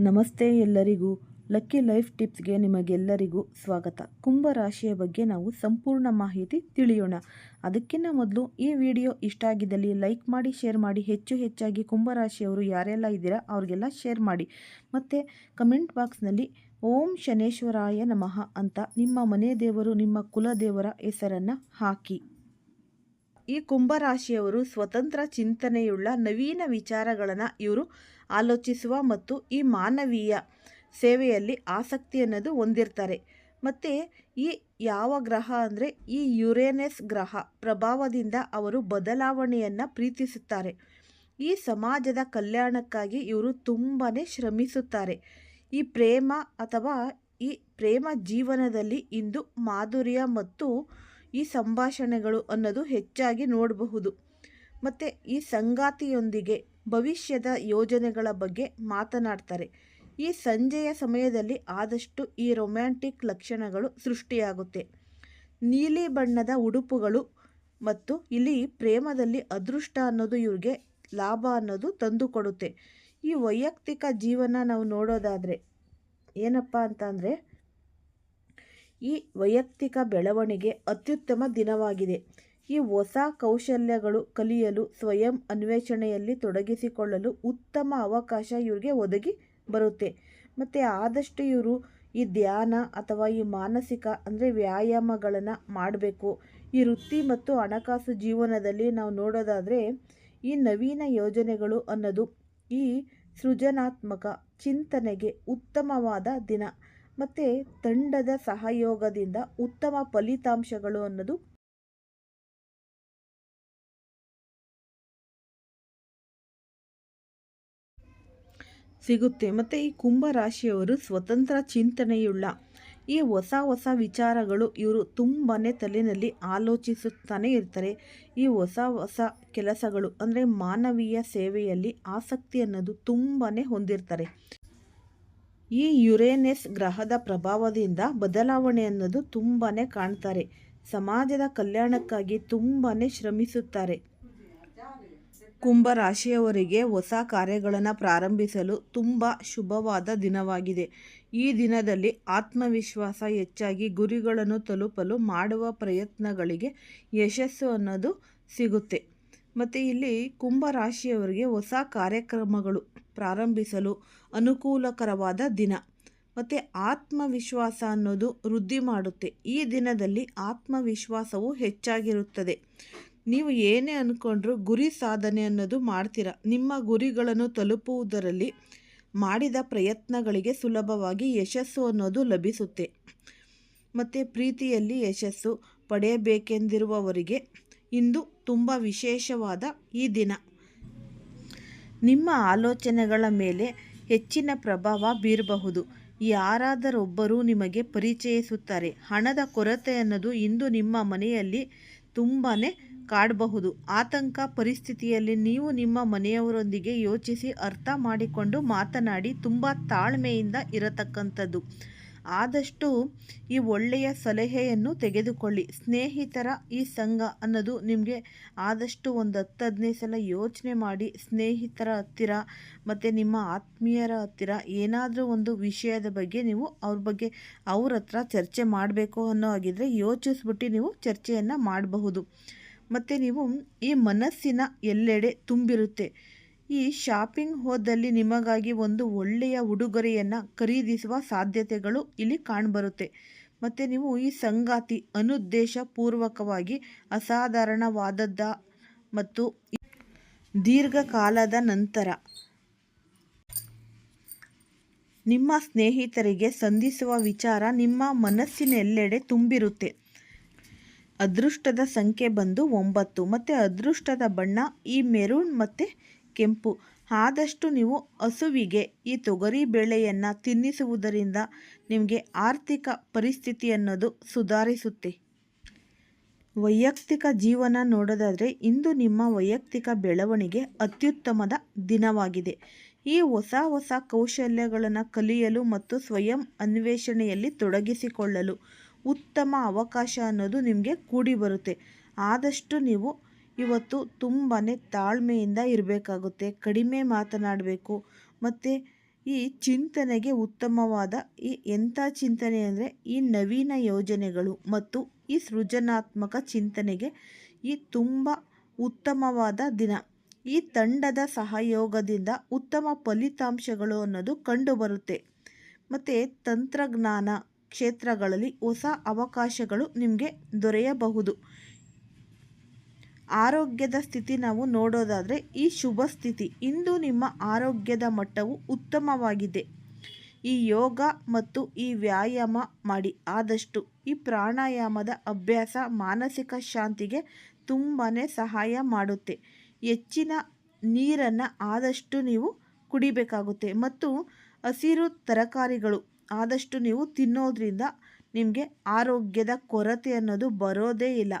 ನಮಸ್ತೆ ಎಲ್ಲರಿಗೂ lucky life ಟಿಪ್ಸ್ಗೆ ನಿಮಗೆಲ್ಲರಿಗೂ ಸ್ವಾಗತ. ಕುಂಭ ರಾಶಿಯ ಬಗ್ಗೆ ನಾವು ಸಂಪೂರ್ಣ ಮಾಹಿತಿ ತಿಳಿಯೋಣ. ಅದಕ್ಕಿಂತ ಮೊದಲು ಈ ವಿಡಿಯೋ ಇಷ್ಟ ಆಗಿದ್ದಲ್ಲಿ ಲೈಕ್ ಮಾಡಿ, ಶೇರ್ ಮಾಡಿ. ಹೆಚ್ಚು ಹೆಚ್ಚಾಗಿ ಕುಂಭರಾಶಿಯವರು ಯಾರೆಲ್ಲ ಇದ್ದೀರಾ ಅವ್ರಿಗೆಲ್ಲ ಶೇರ್ ಮಾಡಿ. ಮತ್ತು ಕಮೆಂಟ್ ಬಾಕ್ಸ್ನಲ್ಲಿ ಓಂ ಶನೇಶ್ವರಾಯ ನಮಃ ಅಂತ ನಿಮ್ಮ ಮನೆ ದೇವರು, ನಿಮ್ಮ ಕುಲದೇವರ ಹೆಸರನ್ನು ಹಾಕಿ. ಈ ಕುಂಭರಾಶಿಯವರು ಸ್ವತಂತ್ರ ಚಿಂತನೆಯುಳ್ಳ ನವೀನ ವಿಚಾರಗಳನ್ನು ಇವರು ಆಲೋಚಿಸುವ ಮತ್ತು ಈ ಮಾನವೀಯ ಸೇವೆಯಲ್ಲಿ ಆಸಕ್ತಿ ಅನ್ನೋದು ಹೊಂದಿರ್ತಾರೆ. ಮತ್ತು ಈ ಯಾವ ಗ್ರಹ ಅಂದರೆ ಈ ಯುರೇನಸ್ ಗ್ರಹ ಪ್ರಭಾವದಿಂದ ಅವರು ಬದಲಾವಣೆಯನ್ನು ಪ್ರೀತಿಸುತ್ತಾರೆ. ಈ ಸಮಾಜದ ಕಲ್ಯಾಣಕ್ಕಾಗಿ ಇವರು ತುಂಬಾ ಶ್ರಮಿಸುತ್ತಾರೆ. ಈ ಪ್ರೇಮ ಅಥವಾ ಈ ಪ್ರೇಮ ಜೀವನದಲ್ಲಿ ಇಂದು ಮಾಧುರ್ಯ ಮತ್ತು ಈ ಸಂಭಾಷಣೆಗಳು ಅನ್ನೋದು ಹೆಚ್ಚಾಗಿ ನೋಡಬಹುದು. ಮತ್ತು ಈ ಸಂಗಾತಿಯೊಂದಿಗೆ ಭವಿಷ್ಯದ ಯೋಜನೆಗಳ ಬಗ್ಗೆ ಮಾತನಾಡ್ತಾರೆ. ಈ ಸಂಜೆಯ ಸಮಯದಲ್ಲಿ ಆದಷ್ಟು ಈ ರೊಮ್ಯಾಂಟಿಕ್ ಲಕ್ಷಣಗಳು ಸೃಷ್ಟಿಯಾಗುತ್ತೆ. ನೀಲಿ ಬಣ್ಣದ ಉಡುಪುಗಳು ಮತ್ತು ಇಲ್ಲಿ ಪ್ರೇಮದಲ್ಲಿ ಅದೃಷ್ಟ ಅನ್ನೋದು ಇವ್ರಿಗೆ ಲಾಭ ಅನ್ನೋದು ತಂದುಕೊಡುತ್ತೆ. ಈ ವೈಯಕ್ತಿಕ ಜೀವನ ನಾವು ನೋಡೋದಾದರೆ ಏನಪ್ಪ ಅಂತಂದರೆ, ಈ ವೈಯಕ್ತಿಕ ಬೆಳವಣಿಗೆ ಅತ್ಯುತ್ತಮ ದಿನವಾಗಿದೆ. ಈ ಹೊಸ ಕೌಶಲ್ಯಗಳು ಕಲಿಯಲು, ಸ್ವಯಂ ಅನ್ವೇಷಣೆಯಲ್ಲಿ ತೊಡಗಿಸಿಕೊಳ್ಳಲು ಉತ್ತಮ ಅವಕಾಶ ಇವ್ರಿಗೆ ಒದಗಿ ಬರುತ್ತೆ. ಮತ್ತು ಆದಷ್ಟು ಇವರು ಈ ಧ್ಯಾನ ಅಥವಾ ಈ ಮಾನಸಿಕ ಅಂದರೆ ವ್ಯಾಯಾಮಗಳನ್ನು ಮಾಡಬೇಕು. ಈ ವೃತ್ತಿ ಮತ್ತು ಹಣಕಾಸು ಜೀವನದಲ್ಲಿ ನಾವು ನೋಡೋದಾದರೆ ಈ ನವೀನ ಯೋಜನೆಗಳು ಅನ್ನೋದು ಈ ಸೃಜನಾತ್ಮಕ ಚಿಂತನೆಗೆ ಉತ್ತಮವಾದ ದಿನ. ಮತ್ತು ತಂಡದ ಸಹಯೋಗದಿಂದ ಉತ್ತಮ ಫಲಿತಾಂಶಗಳು ಅನ್ನೋದು ಸಿಗುತ್ತೆ. ಮತ್ತು ಈ ಕುಂಭ ರಾಶಿಯವರು ಸ್ವತಂತ್ರ ಚಿಂತನೆಯುಳ್ಳ ಈ ಹೊಸ ಹೊಸ ವಿಚಾರಗಳು ಇವರು ತುಂಬಾ ತಲೆಯಲ್ಲಿ ಆಲೋಚಿಸುತ್ತಾನೆ ಇರ್ತಾರೆ. ಈ ಹೊಸ ಹೊಸ ಕೆಲಸಗಳು ಅಂದರೆ ಮಾನವೀಯ ಸೇವೆಯಲ್ಲಿ ಆಸಕ್ತಿ ಅನ್ನೋದು ತುಂಬಾ ಹೊಂದಿರ್ತಾರೆ. ಈ ಯುರೇನೆಸ್ ಗ್ರಹದ ಪ್ರಭಾವದಿಂದ ಬದಲಾವಣೆ ಅನ್ನೋದು ತುಂಬಾ ಕಾಣ್ತಾರೆ. ಸಮಾಜದ ಕಲ್ಯಾಣಕ್ಕಾಗಿ ತುಂಬಾ ಶ್ರಮಿಸುತ್ತಾರೆ. ಕುಂಭ ರಾಶಿಯವರಿಗೆ ಹೊಸ ಕಾರ್ಯಗಳನ್ನು ಪ್ರಾರಂಭಿಸಲು ತುಂಬ ಶುಭವಾದ ದಿನವಾಗಿದೆ. ಈ ದಿನದಲ್ಲಿ ಆತ್ಮವಿಶ್ವಾಸ ಹೆಚ್ಚಾಗಿ ಗುರಿಗಳನ್ನು ತಲುಪಲು ಮಾಡುವ ಪ್ರಯತ್ನಗಳಿಗೆ ಯಶಸ್ಸು ಅನ್ನೋದು ಸಿಗುತ್ತೆ. ಮತ್ತು ಇಲ್ಲಿ ಕುಂಭ ರಾಶಿಯವರಿಗೆ ಹೊಸ ಕಾರ್ಯಕ್ರಮಗಳು ಪ್ರಾರಂಭಿಸಲು ಅನುಕೂಲಕರವಾದ ದಿನ. ಮತ್ತು ಆತ್ಮವಿಶ್ವಾಸ ಅನ್ನೋದು ವೃದ್ಧಿ ಮಾಡುತ್ತೆ. ಈ ದಿನದಲ್ಲಿ ಆತ್ಮವಿಶ್ವಾಸವು ಹೆಚ್ಚಾಗಿರುತ್ತದೆ. ನೀವು ಏನೇ ಅಂದ್ಕೊಂಡ್ರೂ ಗುರಿ ಸಾಧನೆ ಅನ್ನೋದು ಮಾಡ್ತೀರ. ನಿಮ್ಮ ಗುರಿಗಳನ್ನು ತಲುಪುವುದರಲ್ಲಿ ಮಾಡಿದ ಪ್ರಯತ್ನಗಳಿಗೆ ಸುಲಭವಾಗಿ ಯಶಸ್ಸು ಅನ್ನೋದು ಲಭಿಸುತ್ತೆ. ಮತ್ತು ಪ್ರೀತಿಯಲ್ಲಿ ಯಶಸ್ಸು ಪಡೆಯಬೇಕೆಂದಿರುವವರಿಗೆ ಇಂದು ತುಂಬ ವಿಶೇಷವಾದ ಈ ದಿನ. ನಿಮ್ಮ ಆಲೋಚನೆಗಳ ಮೇಲೆ ಹೆಚ್ಚಿನ ಪ್ರಭಾವ ಬೀರಬಹುದು. ಯಾರಾದರೊಬ್ಬರು ನಿಮಗೆ ಪರಿಚಯಿಸುತ್ತಾರೆ. ಹಣದ ಕೊರತೆ ಅನ್ನೋದು ಇಂದು ನಿಮ್ಮ ಮನೆಯಲ್ಲಿ ತುಂಬಾ ಕಾಡಬಹುದು. ಆತಂಕ ಪರಿಸ್ಥಿತಿಯಲ್ಲಿ ನೀವು ನಿಮ್ಮ ಮನೆಯವರೊಂದಿಗೆ ಯೋಚಿಸಿ ಅರ್ಥ ಮಾಡಿಕೊಂಡು ಮಾತನಾಡಿ ತುಂಬ ತಾಳ್ಮೆಯಿಂದ ಇರತಕ್ಕಂಥದ್ದು. ಆದಷ್ಟು ಈ ಒಳ್ಳೆಯ ಸಲಹೆಯನ್ನು ತೆಗೆದುಕೊಳ್ಳಿ. ಸ್ನೇಹಿತರ ಈ ಸಂಘ ಅನ್ನೋದು ನಿಮಗೆ ಆದಷ್ಟು ಒಂದು ಹತ್ತು ಹದಿನೈದು ಸಲ ಯೋಚನೆ ಮಾಡಿ ಸ್ನೇಹಿತರ ಹತ್ತಿರ ಮತ್ತು ನಿಮ್ಮ ಆತ್ಮೀಯರ ಹತ್ತಿರ ಏನಾದರೂ ಒಂದು ವಿಷಯದ ಬಗ್ಗೆ ನೀವು ಅವ್ರ ಬಗ್ಗೆ ಅವ್ರ ಹತ್ರ ಚರ್ಚೆ ಮಾಡಬೇಕು ಅನ್ನೋ ಹಾಗಿದ್ರೆ ಯೋಚಿಸ್ಬಿಟ್ಟು ನೀವು ಚರ್ಚೆಯನ್ನು ಮಾಡಬಹುದು. ಮತ್ತು ನೀವು ಈ ಮನಸ್ಸಿನ ಎಲ್ಲೆಡೆ ತುಂಬಿರುತ್ತೆ. ಈ ಶಾಪಿಂಗ್ ಹೋದಲ್ಲಿ ನಿಮಗಾಗಿ ಒಂದು ಒಳ್ಳೆಯ ಉಡುಗೊರೆಯನ್ನು ಖರೀದಿಸುವ ಸಾಧ್ಯತೆಗಳು ಇಲ್ಲಿ ಕಾಣಬರುತ್ತೆ. ಮತ್ತು ನೀವು ಈ ಸಂಗಾತಿ ಅನುದ್ದೇಶಪೂರ್ವಕವಾಗಿ ಅಸಾಧಾರಣವಾದದ್ದ ಮತ್ತು ದೀರ್ಘಕಾಲದ ನಂತರ ನಿಮ್ಮ ಸ್ನೇಹಿತರಿಗೆ ಸಂಧಿಸುವ ವಿಚಾರ ನಿಮ್ಮ ಮನಸ್ಸಿನೆಲ್ಲೆಡೆ ತುಂಬಿರುತ್ತೆ. ಅದೃಷ್ಟದ ಸಂಖ್ಯೆ ಬಂದು ಒಂಬತ್ತು. ಮತ್ತು ಅದೃಷ್ಟದ ಬಣ್ಣ ಈ ಮೆರೂನ್ ಮತ್ತು ಕೆಂಪು. ಆದಷ್ಟು ನೀವು ಹಸುವಿಗೆ ಈ ತೊಗರಿ ಬೇಳೆಯನ್ನು ತಿನ್ನಿಸುವುದರಿಂದ ನಿಮಗೆ ಆರ್ಥಿಕ ಪರಿಸ್ಥಿತಿ ಅನ್ನೋದು ಸುಧಾರಿಸುತ್ತೆ. ವೈಯಕ್ತಿಕ ಜೀವನ ನೋಡೋದಾದರೆ ಇಂದು ನಿಮ್ಮ ವೈಯಕ್ತಿಕ ಬೆಳವಣಿಗೆ ಅತ್ಯುತ್ತಮದ ದಿನವಾಗಿದೆ. ಈ ಹೊಸ ಹೊಸ ಕೌಶಲ್ಯಗಳನ್ನು ಕಲಿಯಲು ಮತ್ತು ಸ್ವಯಂ ಅನ್ವೇಷಣೆಯಲ್ಲಿ ತೊಡಗಿಸಿಕೊಳ್ಳಲು ಉತ್ತಮ ಅವಕಾಶ ಅನ್ನೋದು ನಿಮಗೆ ಕೂಡಿ ಬರುತ್ತೆ. ಆದಷ್ಟು ನೀವು ಇವತ್ತು ತುಂಬಾ ತಾಳ್ಮೆಯಿಂದ ಇರಬೇಕಾಗುತ್ತೆ, ಕಡಿಮೆ ಮಾತನಾಡಬೇಕು, ಮತ್ತು ಈ ಚಿಂತನೆಗೆ ಉತ್ತಮವಾದ ಈ ಎಂಥ ಚಿಂತನೆ ಅಂದರೆ ಈ ನವೀನ ಯೋಜನೆಗಳು ಮತ್ತು ಈ ಸೃಜನಾತ್ಮಕ ಚಿಂತನೆಗೆ ಈ ತುಂಬ ಉತ್ತಮವಾದ ದಿನ. ಈ ತಂಡದ ಸಹಯೋಗದಿಂದ ಉತ್ತಮ ಫಲಿತಾಂಶಗಳು ಅನ್ನೋದು ಕಂಡುಬರುತ್ತೆ ಮತ್ತು ತಂತ್ರಜ್ಞಾನ ಕ್ಷೇತ್ರಗಳಲ್ಲಿ ಹೊಸ ಅವಕಾಶಗಳು ನಿಮಗೆ ದೊರೆಯಬಹುದು. ಆರೋಗ್ಯದ ಸ್ಥಿತಿ ನಾವು ನೋಡೋದಾದರೆ ಈ ಶುಭ ಸ್ಥಿತಿ. ಇಂದು ನಿಮ್ಮ ಆರೋಗ್ಯದ ಮಟ್ಟವು ಉತ್ತಮವಾಗಿದೆ. ಈ ಯೋಗ ಮತ್ತು ಈ ವ್ಯಾಯಾಮ ಮಾಡಿ. ಆದಷ್ಟು ಈ ಪ್ರಾಣಾಯಾಮದ ಅಭ್ಯಾಸ ಮಾನಸಿಕ ಶಾಂತಿಗೆ ತುಂಬಾ ಸಹಾಯ ಮಾಡುತ್ತೆ. ಹೆಚ್ಚಿನ ನೀರನ್ನು ಆದಷ್ಟು ನೀವು ಕುಡಿಬೇಕಾಗುತ್ತೆ. ಮತ್ತು ಹಸಿರು ತರಕಾರಿಗಳು ಆದಷ್ಟು ನೀವು ತಿನ್ನೋದ್ರಿಂದ ನಿಮಗೆ ಆರೋಗ್ಯದ ಕೊರತೆ ಅನ್ನೋದು ಬರೋದೇ ಇಲ್ಲ.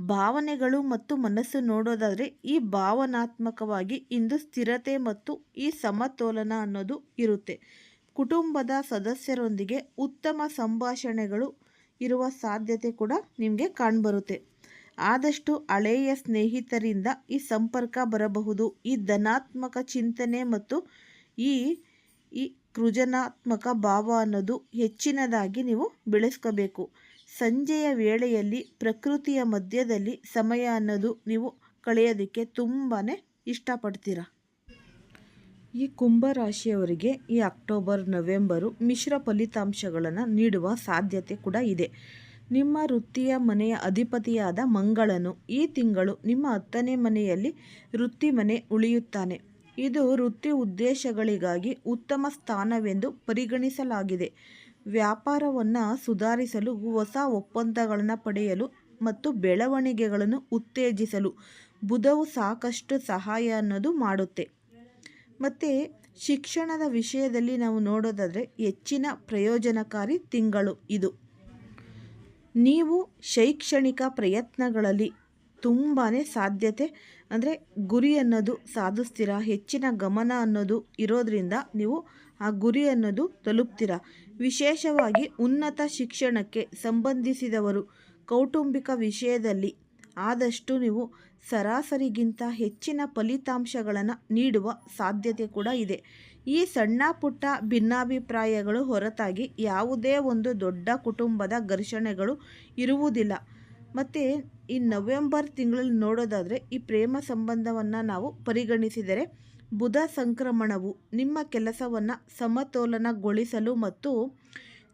ಭಾವನೆಗಳು ಮತ್ತು ಮನಸ್ಸು ನೋಡೋದಾದರೆ ಈ ಭಾವನಾತ್ಮಕವಾಗಿ ಇಂದು ಸ್ಥಿರತೆ ಮತ್ತು ಈ ಸಮತೋಲನ ಅನ್ನೋದು ಇರುತ್ತೆ. ಕುಟುಂಬದ ಸದಸ್ಯರೊಂದಿಗೆ ಉತ್ತಮ ಸಂಭಾಷಣೆಗಳು ಇರುವ ಸಾಧ್ಯತೆ ಕೂಡ ನಿಮಗೆ ಕಾಣ್ಬರುತ್ತೆ. ಆದಷ್ಟು ಹಳೆಯ ಸ್ನೇಹಿತರಿಂದ ಈ ಸಂಪರ್ಕ ಬರಬಹುದು. ಈ ಧನಾತ್ಮಕ ಚಿಂತನೆ ಮತ್ತು ಈ ಈ ಕೃಜನಾತ್ಮಕ ಭಾವ ಅನ್ನೋದು ಹೆಚ್ಚಿನದಾಗಿ ನೀವು ಬೆಳೆಸ್ಕೋಬೇಕು. ಸಂಜೆಯ ವೇಳೆಯಲ್ಲಿ ಪ್ರಕೃತಿಯ ಮಧ್ಯದಲ್ಲಿ ಸಮಯ ಅನ್ನೋದು ನೀವು ಕಳೆಯೋದಕ್ಕೆ ತುಂಬಾ ಇಷ್ಟಪಡ್ತೀರ? ಈ ಕುಂಭರಾಶಿಯವರಿಗೆ ಈ ಅಕ್ಟೋಬರ್, ನವೆಂಬರು ಮಿಶ್ರ ಫಲಿತಾಂಶಗಳನ್ನು ನೀಡುವ ಸಾಧ್ಯತೆ ಕೂಡ ಇದೆ. ನಿಮ್ಮ ವೃತ್ತಿಯ ಮನೆಯ ಅಧಿಪತಿಯಾದ ಮಂಗಳನು ಈ ತಿಂಗಳು ನಿಮ್ಮ ಹತ್ತನೇ ಮನೆಯಲ್ಲಿ ವೃತ್ತಿ ಮನೆ ಉಳಿಯುತ್ತಾನೆ. ಇದು ವೃತ್ತಿ ಉದ್ದೇಶಗಳಿಗಾಗಿ ಉತ್ತಮ ಸ್ಥಾನವೆಂದು ಪರಿಗಣಿಸಲಾಗಿದೆ. ವ್ಯಾಪಾರವನ್ನು ಸುಧಾರಿಸಲು, ಹೊಸ ಒಪ್ಪಂದಗಳನ್ನು ಪಡೆಯಲು ಮತ್ತು ಬೆಳವಣಿಗೆಗಳನ್ನು ಉತ್ತೇಜಿಸಲು ಬುಧವು ಸಾಕಷ್ಟು ಸಹಾಯ ಅನ್ನೋದು ಮಾಡುತ್ತೆ. ಮತ್ತು ಶಿಕ್ಷಣದ ವಿಷಯದಲ್ಲಿ ನಾವು ನೋಡೋದಾದರೆ ಹೆಚ್ಚಿನ ಪ್ರಯೋಜನಕಾರಿ ತಿಂಗಳು ಇದು. ನೀವು ಶೈಕ್ಷಣಿಕ ಪ್ರಯತ್ನಗಳಲ್ಲಿ ತುಂಬಾ ಸಾಧ್ಯತೆ. ಅಂದರೆ ಗುರಿ ಅನ್ನೋದು ಸಾಧಿಸ್ತೀರ ಹೆಚ್ಚಿನ ಗಮನ ಅನ್ನೋದು ಇರೋದರಿಂದ ನೀವು ಆ ಗುರಿ ಅನ್ನೋದು ತಲುಪ್ತೀರ. ವಿಶೇಷವಾಗಿ ಉನ್ನತ ಶಿಕ್ಷಣಕ್ಕೆ ಸಂಬಂಧಿಸಿದವರು ಕೌಟುಂಬಿಕ ವಿಷಯದಲ್ಲಿ ಆದಷ್ಟು ನೀವು ಸರಾಸರಿಗಿಂತ ಹೆಚ್ಚಿನ ಫಲಿತಾಂಶಗಳನ್ನು ನೀಡುವ ಸಾಧ್ಯತೆ ಕೂಡ ಇದೆ. ಈ ಸಣ್ಣ ಪುಟ್ಟ ಭಿನ್ನಾಭಿಪ್ರಾಯಗಳು ಹೊರತಾಗಿ ಯಾವುದೇ ಒಂದು ದೊಡ್ಡ ಕುಟುಂಬದ ಘರ್ಷಣೆಗಳು ಇರುವುದಿಲ್ಲ. ಮತ್ತು ಈ ನವೆಂಬರ್ ತಿಂಗಳಲ್ಲಿ ನೋಡೋದಾದರೆ ಈ ಪ್ರೇಮ ಸಂಬಂಧವನ್ನು ನಾವು ಪರಿಗಣಿಸಿದರೆ ಬುಧ ಸಂಕ್ರಮಣವು ನಿಮ್ಮ ಕೆಲಸವನ್ನು ಸಮತೋಲನಗೊಳಿಸಲು ಮತ್ತು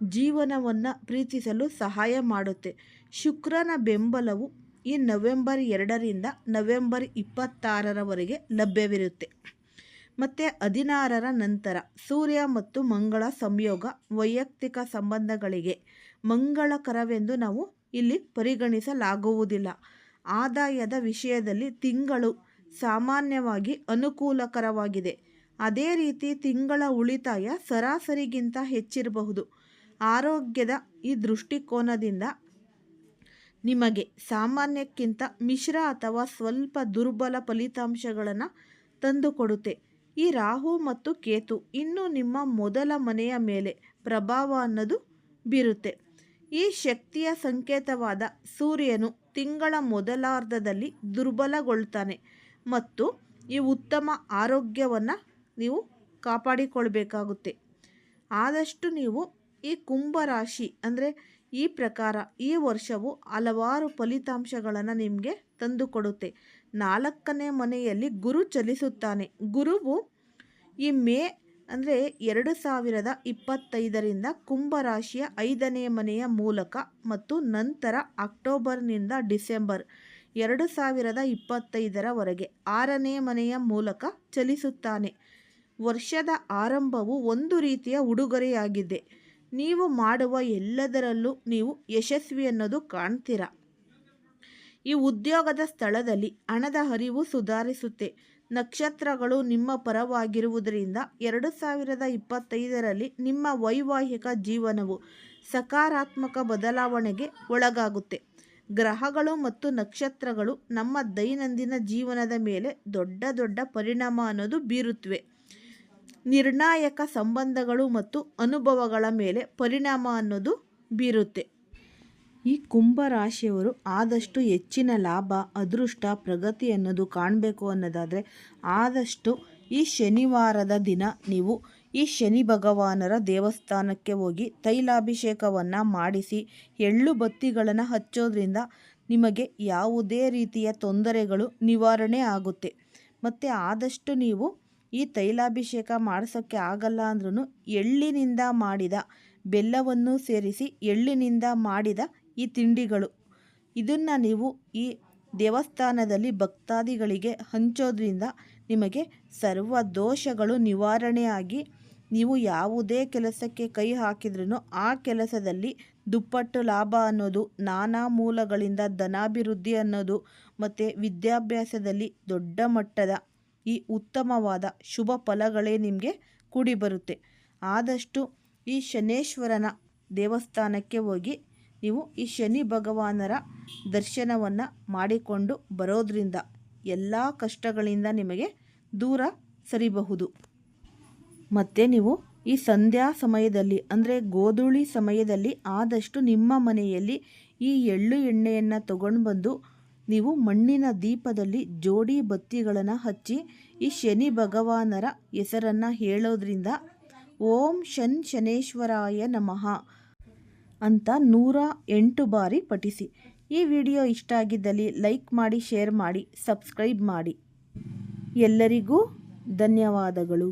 ಜೀವನವನ್ನು ಪ್ರೀತಿಸಲು ಸಹಾಯ ಮಾಡುತ್ತೆ. ಶುಕ್ರನ ಬೆಂಬಲವು ಈ ನವೆಂಬರ್ ಎರಡರಿಂದ ನವೆಂಬರ್ ಇಪ್ಪತ್ತಾರರವರೆಗೆ ಲಭ್ಯವಿರುತ್ತೆ. ಮತ್ತು ಹದಿನಾರರ ನಂತರ ಸೂರ್ಯ ಮತ್ತು ಮಂಗಳ ಸಂಯೋಗ ವೈಯಕ್ತಿಕ ಸಂಬಂಧಗಳಿಗೆ ಮಂಗಳಕರವೆಂದು ನಾವು ಇಲ್ಲಿ ಪರಿಗಣಿಸಲಾಗುವುದಿಲ್ಲ. ಆದಾಯದ ವಿಷಯದಲ್ಲಿ ತಿಂಗಳು ಸಾಮಾನ್ಯವಾಗಿ ಅನುಕೂಲಕರವಾಗಿದೆ. ಅದೇ ರೀತಿ ತಿಂಗಳ ಉಳಿತಾಯ ಸರಾಸರಿಗಿಂತ ಹೆಚ್ಚಿರಬಹುದು. ಆರೋಗ್ಯದ ಈ ದೃಷ್ಟಿಕೋನದಿಂದ ನಿಮಗೆ ಸಾಮಾನ್ಯಕ್ಕಿಂತ ಮಿಶ್ರ ಅಥವಾ ಸ್ವಲ್ಪ ದುರ್ಬಲ ಫಲಿತಾಂಶಗಳನ್ನು ತಂದುಕೊಡುತ್ತೆ. ಈ ರಾಹು ಮತ್ತು ಕೇತು ಇನ್ನು ನಿಮ್ಮ ಮೊದಲ ಮನೆಯ ಮೇಲೆ ಪ್ರಭಾವ ಅನ್ನೋದು ಬೀರುತ್ತೆ. ಈ ಶಕ್ತಿಯ ಸಂಕೇತವಾದ ಸೂರ್ಯನು ತಿಂಗಳ ಮೊದಲಾರ್ಧದಲ್ಲಿ ದುರ್ಬಲಗೊಳ್ತಾನೆ ಮತ್ತು ಈ ಉತ್ತಮ ಆರೋಗ್ಯವನ್ನು ನೀವು ಕಾಪಾಡಿಕೊಳ್ಬೇಕಾಗುತ್ತೆ. ಆದಷ್ಟು ನೀವು ಈ ಕುಂಭರಾಶಿ ಅಂದರೆ ಈ ಪ್ರಕಾರ ಈ ವರ್ಷವು ಹಲವಾರು ಫಲಿತಾಂಶಗಳನ್ನು ನಿಮಗೆ ತಂದುಕೊಡುತ್ತೆ. ನಾಲ್ಕನೇ ಮನೆಯಲ್ಲಿ ಗುರು ಚಲಿಸುತ್ತಾನೆ. ಗುರುವು ಈ ಮೇ ಅಂದರೆ ಎರಡು ಸಾವಿರದ ಇಪ್ಪತ್ತೈದರಿಂದ ಕುಂಭರಾಶಿಯ ಐದನೇ ಮನೆಯ ಮೂಲಕ ಮತ್ತು ನಂತರ ಅಕ್ಟೋಬರ್ನಿಂದ ಡಿಸೆಂಬರ್ ಎರಡು ಸಾವಿರದ ಇಪ್ಪತ್ತೈದರವರೆಗೆ ಆರನೇ ಮನೆಯ ಮೂಲಕ ಚಲಿಸುತ್ತಾನೆ. ವರ್ಷದ ಆರಂಭವು ಒಂದು ರೀತಿಯ ಉಡುಗೊರೆಯಾಗಿದೆ. ನೀವು ಮಾಡುವ ಎಲ್ಲದರಲ್ಲೂ ನೀವು ಯಶಸ್ವಿ ಅನ್ನೋದು ಕಾಣ್ತೀರಾ? ಈ ಉದ್ಯೋಗದ ಸ್ಥಳದಲ್ಲಿ ಹಣದ ಹರಿವು ಸುಧಾರಿಸುತ್ತೆ. ನಕ್ಷತ್ರಗಳು ನಿಮ್ಮ ಪರವಾಗಿರುವುದರಿಂದ ಎರಡು ಸಾವಿರದ ಇಪ್ಪತ್ತೈದರಲ್ಲಿ ನಿಮ್ಮ ವೈವಾಹಿಕ ಜೀವನವು ಸಕಾರಾತ್ಮಕ ಬದಲಾವಣೆಗೆ ಒಳಗಾಗುತ್ತೆ. ಗ್ರಹಗಳು ಮತ್ತು ನಕ್ಷತ್ರಗಳು ನಮ್ಮ ದೈನಂದಿನ ಜೀವನದ ಮೇಲೆ ದೊಡ್ಡ ದೊಡ್ಡ ಪರಿಣಾಮ ಅನ್ನೋದು ಬೀರುತ್ತವೆ ನಿರ್ಣಾಯಕ ಸಂಬಂಧಗಳು ಮತ್ತು ಅನುಭವಗಳ ಮೇಲೆ ಪರಿಣಾಮ ಅನ್ನೋದು ಬೀರುತ್ತೆ. ಈ ಕುಂಭ ರಾಶಿಯವರು ಆದಷ್ಟು ಹೆಚ್ಚಿನ ಲಾಭ, ಅದೃಷ್ಟ, ಪ್ರಗತಿ ಅನ್ನೋದು ಕಾಣಬೇಕು ಅನ್ನೋದಾದರೆ ಆದಷ್ಟು ಈ ಶನಿವಾರದ ದಿನ ನೀವು ಈ ಶನಿ ಭಗವಾನರ ದೇವಸ್ಥಾನಕ್ಕೆ ಹೋಗಿ ತೈಲಾಭಿಷೇಕವನ್ನು ಮಾಡಿಸಿ, ಎಳ್ಳು ಬತ್ತಿಗಳನ್ನು ಹಚ್ಚೋದ್ರಿಂದ ನಿಮಗೆ ಯಾವುದೇ ರೀತಿಯ ತೊಂದರೆಗಳು ನಿವಾರಣೆ ಆಗುತ್ತೆ. ಮತ್ತು ಆದಷ್ಟು ನೀವು ಈ ತೈಲಾಭಿಷೇಕ ಮಾಡಿಸೋಕ್ಕೆ ಆಗಲ್ಲ ಅಂದ್ರೂ ಎಳ್ಳಿನಿಂದ ಮಾಡಿದ ಬೆಲ್ಲವನ್ನು ಸೇರಿಸಿ ಎಳ್ಳಿನಿಂದ ಮಾಡಿದ ಈ ತಿಂಡಿಗಳು. ಇದನ್ನು ನೀವು ಈ ದೇವಸ್ಥಾನದಲ್ಲಿ ಭಕ್ತಾದಿಗಳಿಗೆ ಹಂಚೋದ್ರಿಂದ ನಿಮಗೆ ಸರ್ವ ದೋಷಗಳು ನಿವಾರಣೆಯಾಗಿ ನೀವು ಯಾವುದೇ ಕೆಲಸಕ್ಕೆ ಕೈ ಹಾಕಿದ್ರೂ ಆ ಕೆಲಸದಲ್ಲಿ ದುಪ್ಪಟ್ಟು ಲಾಭ ಅನ್ನೋದು, ನಾನಾ ಮೂಲಗಳಿಂದ ಧನಾಭಿವೃದ್ಧಿ ಅನ್ನೋದು ಮತ್ತು ವಿದ್ಯಾಭ್ಯಾಸದಲ್ಲಿ ದೊಡ್ಡ ಮಟ್ಟದ ಈ ಉತ್ತಮವಾದ ಶುಭ ಫಲಗಳೇ ನಿಮಗೆ ಕೂಡಿ ಬರುತ್ತೆ ಆದಷ್ಟು ಈ ಶನೇಶ್ವರನ ದೇವಸ್ಥಾನಕ್ಕೆ ಹೋಗಿ ನೀವು ಈ ಶನಿ ಭಗವಾನರ ದರ್ಶನವನ್ನು ಮಾಡಿಕೊಂಡು ಬರೋದ್ರಿಂದ ಎಲ್ಲ ಕಷ್ಟಗಳಿಂದ ನಿಮಗೆ ದೂರ ಸರಿಬಹುದು. ಮತ್ತು ನೀವು ಈ ಸಂಧ್ಯಾ ಸಮಯದಲ್ಲಿ, ಅಂದರೆ ಗೋಧೂಳಿ ಸಮಯದಲ್ಲಿ ಆದಷ್ಟು ನಿಮ್ಮ ಮನೆಯಲ್ಲಿ ಈ ಎಳ್ಳು ಎಣ್ಣೆಯನ್ನು ತಗೊಂಡು ಬಂದು ನೀವು ಮಣ್ಣಿನ ದೀಪದಲ್ಲಿ ಜೋಡಿ ಬತ್ತಿಗಳನ್ನು ಹಚ್ಚಿ ಈ ಶನಿ ಭಗವಾನರ ಹೆಸರನ್ನು ಹೇಳೋದ್ರಿಂದ ಓಂ ಶನ್ ಶನೇಶ್ವರಾಯ ನಮಃ. ಅಂತ ನೂರ ಎಂಟು ಬಾರಿ ಪಠಿಸಿ. ಈ ವಿಡಿಯೋ ಇಷ್ಟ ಆಗಿದ್ದಲ್ಲಿ ಲೈಕ್ ಮಾಡಿ, ಶೇರ್ ಮಾಡಿ, ಸಬ್ಸ್ಕ್ರೈಬ್ ಮಾಡಿ. ಎಲ್ಲರಿಗೂ ಧನ್ಯವಾದಗಳು.